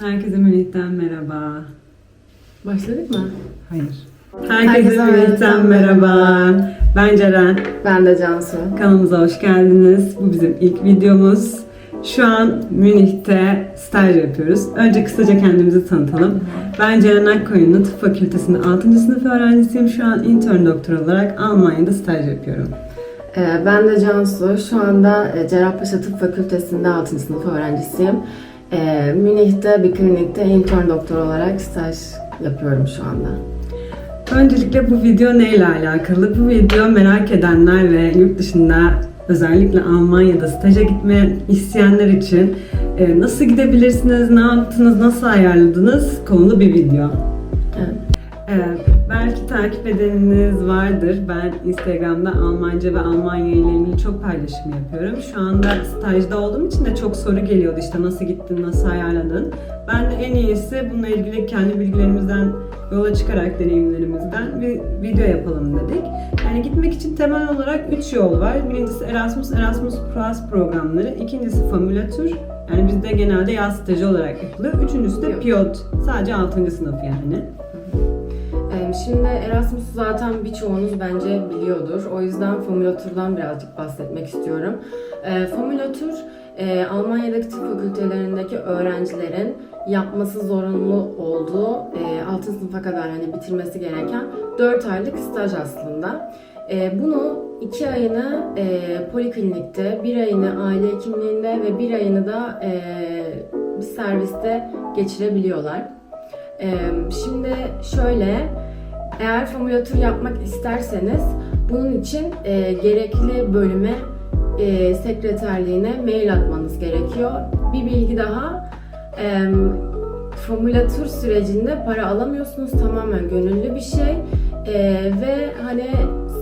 Herkese Münih'ten merhaba. Başladık mı? Hayır. Herkese, Herkese Münih'ten merhaba. merhaba. Ben Ceren. Ben de Cansu. Kanalımıza hoş geldiniz. Bu bizim ilk videomuz. Şu an Münih'te staj yapıyoruz. Önce kısaca kendimizi tanıtalım. Ben Ceren Akkoyunlu Tıp Fakültesi'nde 6. sınıf öğrencisiyim. Şu an intern doktor olarak Almanya'da staj yapıyorum. Ee, ben de Cansu. Şu anda e, Cerrahpaşa Tıp Fakültesi'nde 6. sınıf öğrencisiyim. Ee, Münih'te bir klinikte intern doktor olarak staj yapıyorum şu anda. Öncelikle bu video neyle alakalı? Bu video merak edenler ve yurt dışında özellikle Almanya'da staja gitme isteyenler için e, nasıl gidebilirsiniz, ne yaptınız, nasıl ayarladınız konulu bir video. Evet. Ee, belki takip edeniniz vardır. Ben Instagram'da Almanca ve Almanya ile ilgili çok paylaşım yapıyorum. Şu anda stajda olduğum için de çok soru geliyordu işte nasıl gittin, nasıl ayarladın. Ben de en iyisi bununla ilgili kendi bilgilerimizden yola çıkarak deneyimlerimizden bir video yapalım dedik. Yani gitmek için temel olarak 3 yol var. Birincisi Erasmus, Erasmus Plus programları. İkincisi famülatür. Yani bizde genelde yaz stajı olarak yapılıyor. Üçüncüsü de Yok. piyot. Sadece 6. sınıf yani. Şimdi Erasmus'u zaten birçoğunuz bence biliyordur. O yüzden formülatürden birazcık bahsetmek istiyorum. Ee, Formülatür, e, Almanya'daki tıp fakültelerindeki öğrencilerin yapması zorunlu olduğu, e, 6. sınıfa kadar hani bitirmesi gereken 4 aylık staj aslında. E, bunu 2 ayını e, poliklinikte, 1 ayını aile hekimliğinde ve 1 ayını da e, bir serviste geçirebiliyorlar. Şimdi şöyle, eğer formülatür yapmak isterseniz bunun için e, gerekli bölüme, e, sekreterliğine mail atmanız gerekiyor. Bir bilgi daha, e, formülatür sürecinde para alamıyorsunuz, tamamen gönüllü bir şey E, ve hani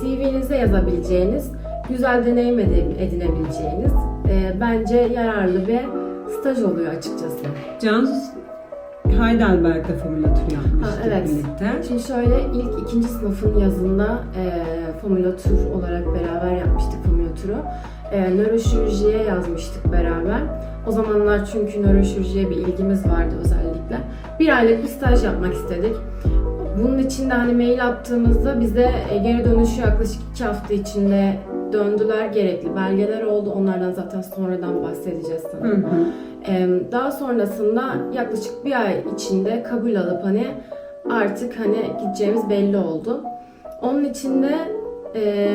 CV'nize yazabileceğiniz, güzel deneyim edin- edinebileceğiniz e, bence yararlı bir staj oluyor açıkçası. Cansu Heidelberg'de formülatür yapmıştık Ha, evet. birlikte. Şimdi şöyle ilk ikinci sınıfın yazında e, formülatür olarak beraber yapmıştık formülatürü. E, nöroşirurjiye yazmıştık beraber. O zamanlar çünkü nöroşirurjiye bir ilgimiz vardı özellikle. Bir aylık bir staj yapmak istedik. Bunun için de hani mail attığımızda bize e, geri dönüşü yaklaşık iki hafta içinde döndüler. Gerekli belgeler oldu. Onlardan zaten sonradan bahsedeceğiz Hı sanırım. hı. Ee, Daha sonrasında yaklaşık bir ay içinde kabul alıp hani artık hani gideceğimiz belli oldu. Onun içinde e,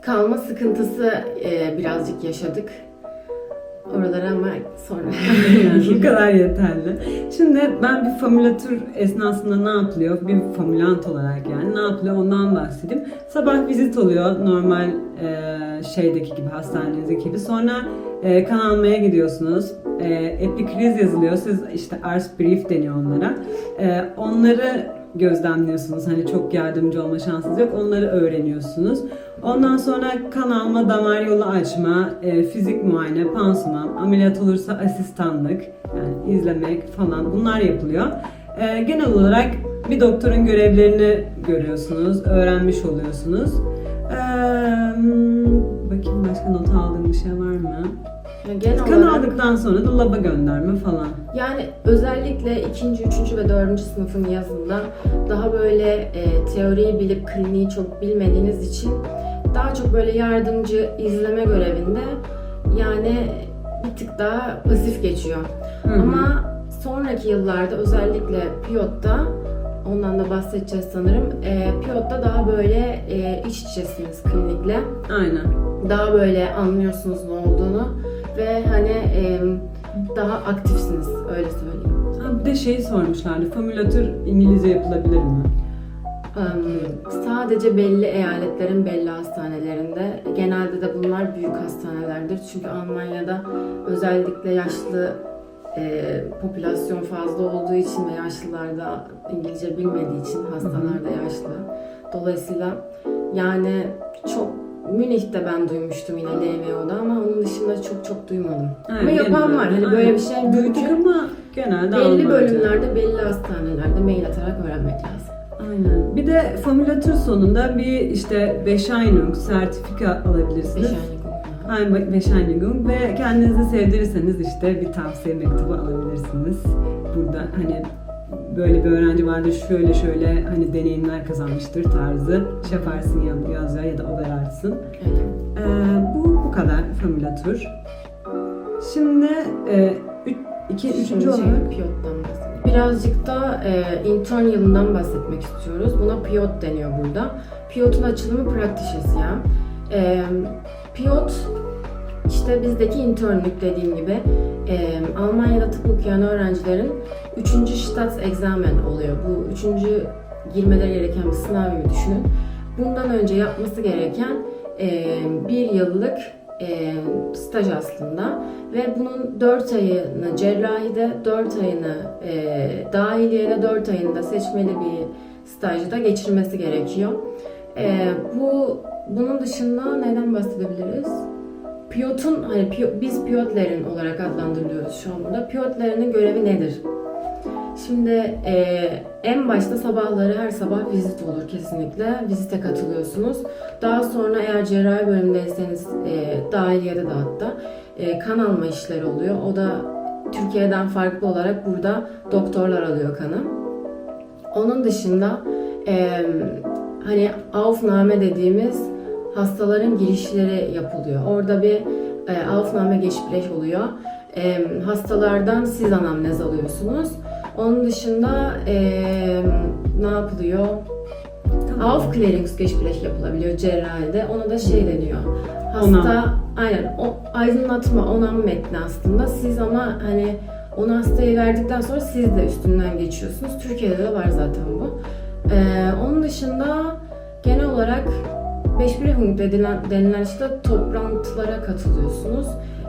kalma sıkıntısı e, birazcık yaşadık. Oralara ama sonra. Yani bu kadar yeterli. Şimdi ben bir formülatür esnasında ne yapılıyor? Bir formülant olarak yani ne yapılıyor ondan bahsedeyim. Sabah vizit oluyor normal e, şeydeki gibi hastanenizdeki gibi. Sonra e, kan almaya gidiyorsunuz. E, epikriz yazılıyor. Siz işte ars brief deniyor onlara. E, onları gözlemliyorsunuz. Hani çok yardımcı olma şansınız yok. Onları öğreniyorsunuz. Ondan sonra kan alma, damar yolu açma, e, fizik muayene, pansuman, ameliyat olursa asistanlık, yani izlemek falan bunlar yapılıyor. E, genel olarak bir doktorun görevlerini görüyorsunuz, öğrenmiş oluyorsunuz. E, hmm, bakayım başka not aldığım bir şey var mı? Yani genel Kan olarak aldıktan sonra da laba gönderme falan. yani özellikle ikinci, üçüncü ve dördüncü sınıfın yazında daha böyle e, teoriyi bilip kliniği çok bilmediğiniz için daha çok böyle yardımcı izleme görevinde yani bir tık daha pasif geçiyor. Hı hı. Ama sonraki yıllarda özellikle Piyot'ta ondan da bahsedeceğiz sanırım. E, Piyot'ta daha böyle e, iç içesiniz klinikle. Aynen. Daha böyle anlıyorsunuz ne olduğunu ve hani e, daha aktifsiniz öyle söyleyeyim. Ha, bir de şeyi sormuşlardı. Formülatür İngilizce yapılabilir mi? Em, Sadece belli eyaletlerin belli hastanelerinde, genelde de bunlar büyük hastanelerdir. Çünkü Almanya'da özellikle yaşlı e, popülasyon fazla olduğu için ve yaşlılar da İngilizce bilmediği için hastalar da yaşlı. Dolayısıyla yani çok Münih'te ben duymuştum yine LMO'da ama onun dışında çok çok duymadım. Evet, ama yapan var. Hani Aynen. böyle bir şey Duyduk ama genelde Belli Almanca. bölümlerde, belli hastanelerde mail atarak öğrenmek lazım. Aynen. Bir de formülatür sonunda bir işte Bescheinung, sertifika Beş alabilirsiniz. Okuma. Ein Bescheinigung ve kendinizi sevdirirseniz işte bir tavsiye mektubu alabilirsiniz. Burada hani böyle bir öğrenci vardır şöyle şöyle hani deneyimler kazanmıştır tarzı şey yaparsın ya- yazar ya da overarsın. Ee, bu bu kadar formülatür. Şimdi e, üç, iki, üçüncü Şimdi olarak şey, Piyot'tan bahsedelim. Birazcık da e, intern yılından bahsetmek istiyoruz. Buna Piyot deniyor burada. Piyot'un açılımı practices ya. E, Piyot işte bizdeki internlük dediğim gibi e, Almanya'da tıp okuyan öğrencilerin 3. Staatsexamen oluyor. Bu 3. girmeleri gereken bir sınav gibi düşünün. Bundan önce yapması gereken e, bir yıllık e, staj aslında ve bunun 4 ayını cerrahide, 4 ayını e, dahiliyede, 4 ayını da seçmeli bir stajda geçirmesi gerekiyor. E, bu bunun dışında neden bahsedebiliriz? Piyotun, hani piyo- biz piyotlerin olarak adlandırılıyoruz şu an burada. Görevi nedir? Şimdi e, en başta sabahları her sabah vizit olur kesinlikle. Vizite katılıyorsunuz. Daha sonra eğer cerrahi bölümündeyseniz e, dahiliyede de hatta e, kan alma işleri oluyor. O da Türkiye'den farklı olarak burada doktorlar alıyor kanı. Onun dışında e, hani aufnahme dediğimiz hastaların girişleri yapılıyor. Orada bir e, aufnahme Gespräch oluyor. E, hastalardan siz anamnez alıyorsunuz. Onun dışında e, ne yapılıyor? Aufklärungsgespräch yapılabiliyor cerrahide. Ona da şey deniyor. Hasta Onam. aynen o aydınlatma onam metni aslında. Siz ama hani onu hastaya verdikten sonra siz de üstünden geçiyorsunuz. Türkiye'de de var zaten bu. Ee, onun dışında genel olarak Beşbirehung denilen, denilen işte toplantılara katılıyorsunuz.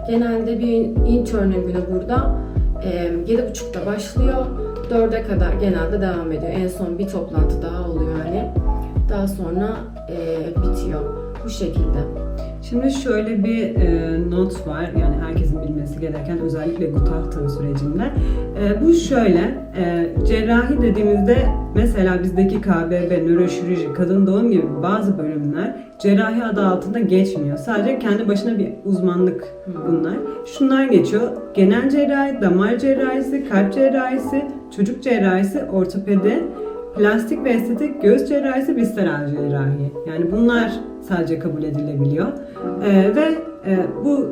Genelde bir internün günü burada e, 7.30'da başlıyor. 4'e kadar genelde devam ediyor. En son bir toplantı daha oluyor hani. Daha sonra e, bitiyor. Bu şekilde. Şimdi şöyle bir e, not var yani herkesin bilmesi gereken özellikle Gutachten sürecinde. E, bu şöyle, e, cerrahi dediğimizde mesela bizdeki KBB, nöroşirurji, kadın doğum gibi bazı bölümler cerrahi adı altında geçmiyor. Sadece kendi başına bir uzmanlık bunlar. Şunlar geçiyor. Genel cerrahi, damar cerrahisi, kalp cerrahisi, çocuk cerrahisi, ortopedi, plastik ve estetik, göğüs cerrahisi, visceral cerrahi. Yani bunlar sadece kabul edilebiliyor. Ee, ve e, bu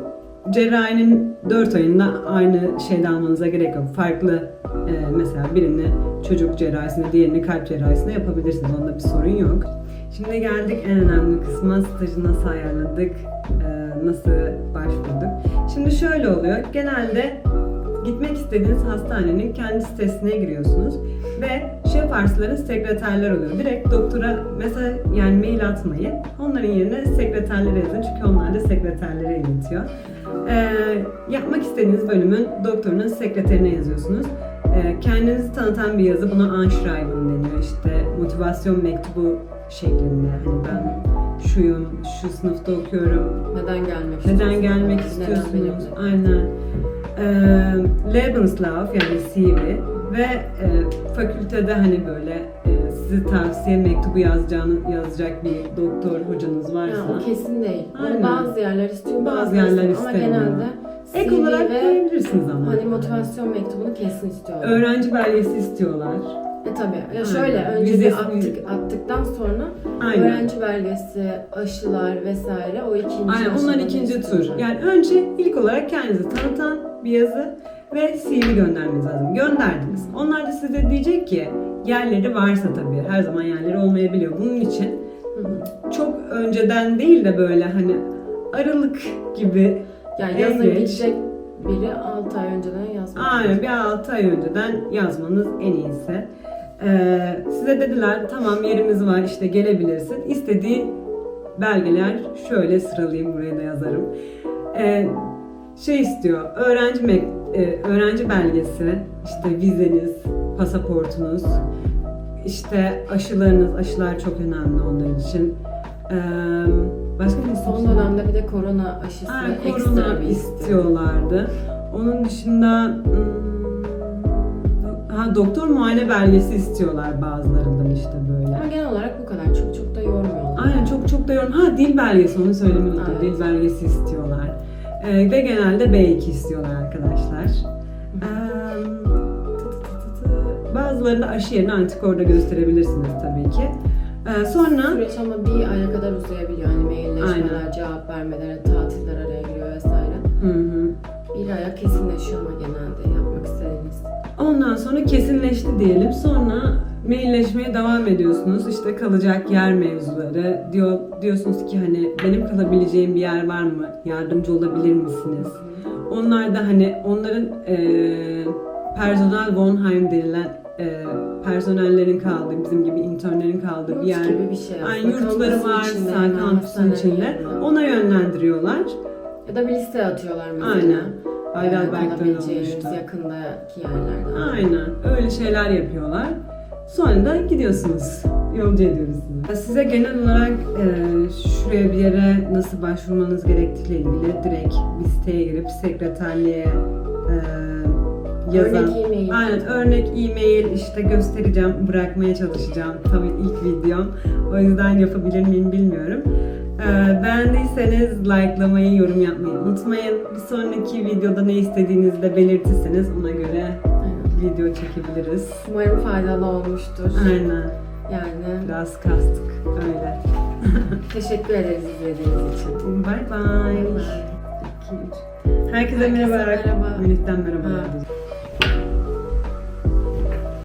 cerrahinin 4 ayında aynı şeyde almanıza gerek yok. Farklı e, mesela birini çocuk cerrahisinde, diğerini kalp cerrahisinde yapabilirsiniz. Onda bir sorun yok. Şimdi geldik en önemli kısma. Stajı nasıl ayarladık? e, nasıl başvurduk? Şimdi şöyle oluyor. Genelde gitmek istediğiniz hastanenin kendi sitesine giriyorsunuz ve şef arsların sekreterler oluyor. Direkt doktora mesela yani mail atmayın. Onların yerine sekreterlere yazın çünkü onlar da sekreterlere iletiyor. Ee, yapmak istediğiniz bölümün doktorunun sekreterine yazıyorsunuz. Ee, kendinizi tanıtan bir yazı buna Anschreiben deniyor. İşte motivasyon mektubu şeklinde. Hani ben şuyum, şu sınıfta okuyorum, Neden gelmek neden gelmek Neden istiyorsunuz? benimle? Aynen. Ee, Lebenslauf yani CV ve e, fakültede hani böyle e, size tavsiye mektubu yazacağını yazacak bir doktor hocanız varsa Ya, o kesin değil. Aynen. bazı yerler istiyor, Bazı bazı yerler istemiyor. Ama genelde ek olarak koyabilirsiniz ama. hani motivasyon mektubunu kesin istiyorlar. Öğrenci belgesi istiyorlar. E tabii. Ya Aynen. şöyle önce bir Vizesi- attık, attıktan sonra Aynen. öğrenci belgesi, aşılar vesaire o ikinci Aynen onlar ikinci tur. istiyorlar. Yani önce ilk olarak kendinizi tanıtan bir yazı ve CV göndermeniz lazım. Gönderdiniz. Onlar da size diyecek ki yerleri varsa tabii her zaman yerleri olmayabiliyor. Bunun için çok önceden değil de böyle hani Aralık gibi Yani En geç. gidecek biri 6 ay önceden yazmak. aynen bir 6 ay önceden yazmanız en iyisi. Ee, size dediler tamam yerimiz var işte gelebilirsin. İstediği belgeler şöyle sıralayayım buraya da yazarım. Ee, şey istiyor öğrenci mek- e, öğrenci belgesi, işte vizeniz, pasaportunuz, işte aşılarınız, aşılar çok önemli onlar için. Ee, başka ne Son dönemde bir de korona aşısı ekstra korona bir istiyor. istiyorlardı. Onun dışında hmm, ha, doktor muayene belgesi istiyorlar bazılarından işte böyle. Ama genel olarak bu kadar. Çok çok da yormuyorlar. Aynen çok çok da yorum. Ha dil belgesi onu söylemeyi unuttum. Evet. Dil belgesi istiyorlar. Ee, ve genelde B2 istiyorlar arkadaşlar. Ee, tı. Bazılarında aşı yerine antikorda gösterebilirsiniz tabii ki. Ee, sonra Süreç ama bir aya kadar uzayabiliyor. Hani mailleşmeler, Aynen. cevap vermeler, tatiller araya giriyor vesaire. Hı hı. Bir aya kesinleşiyor ama genelde yapmak istediğiniz. Ondan sonra kesinleşti diyelim. Sonra mailleşmeye devam ediyorsunuz. İşte kalacak yer mevzuları. Diyor diyorsunuz ki hani benim kalabileceğim bir yer var mı? Yardımcı olabilir misiniz? Onlar da hani onların eee personel Wohnheim denilen eee, personellerin kaldığı, bizim gibi internlerin kaldığı bir Yurt yer. gibi bir şey aslında. Aynı yurtları Kampüsün varsa içinde, kampüsün içinde ona yönlendiriyorlar. Ya da bir liste atıyorlar mesela. Aynen. Ee, Heidelberg'de kalabileceğiniz olmuştu. yakındaki yerlerden. Aynen. Öyle şeyler yapıyorlar. Sonra da gidiyorsunuz. Yolcu ediyoruz sizi. Size genel olarak e, şuraya bir yere nasıl başvurmanız gerektiğiyle ilgili direkt bir siteye girip sekreterliğe e, yazan... Örnek e-mail. Aynen örnek e-mail işte göstereceğim, bırakmaya çalışacağım. Tabii ilk videom. O yüzden yapabilir miyim bilmiyorum. Ee, beğendiyseniz likelamayı, yorum yapmayı unutmayın. Bir sonraki videoda ne istediğinizi de belirtirseniz ona göre Aynen. video çekebiliriz. Umarım faydalı olmuştur. Aynen. Yani Biraz kastık. Öyle. teşekkür ederiz izlediğiniz için. Bye bye. Bye. Üç. Herkese, Herkese merhaba. merhaba. Melih'ten merhaba. Ha.